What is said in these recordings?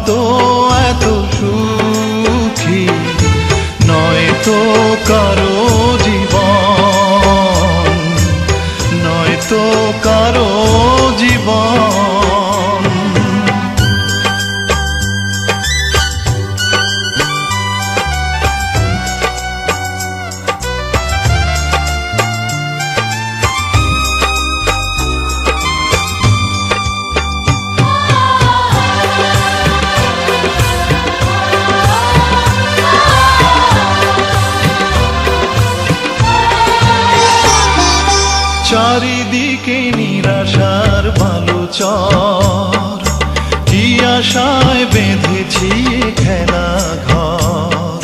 হতো এত সুখী নয় তো কারও নিরাশার ভালো চর। কি আশায় বেঁধেছি খেলা ঘর।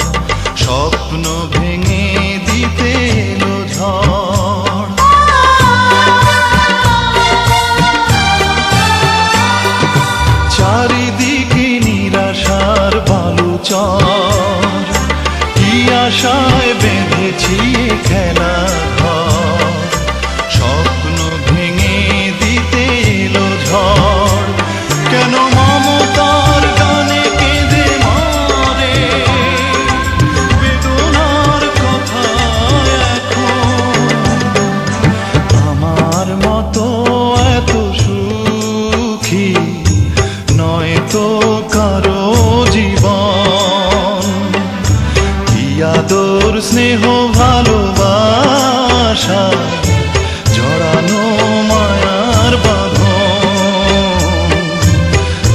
স্বপ্ন ভেঙে দিতে এলো ঝড়। স্নেহ ভালোবাসা জড়ানো মায়ার বাঁধন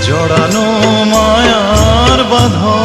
জড়ানো মায়ার বাঁধন।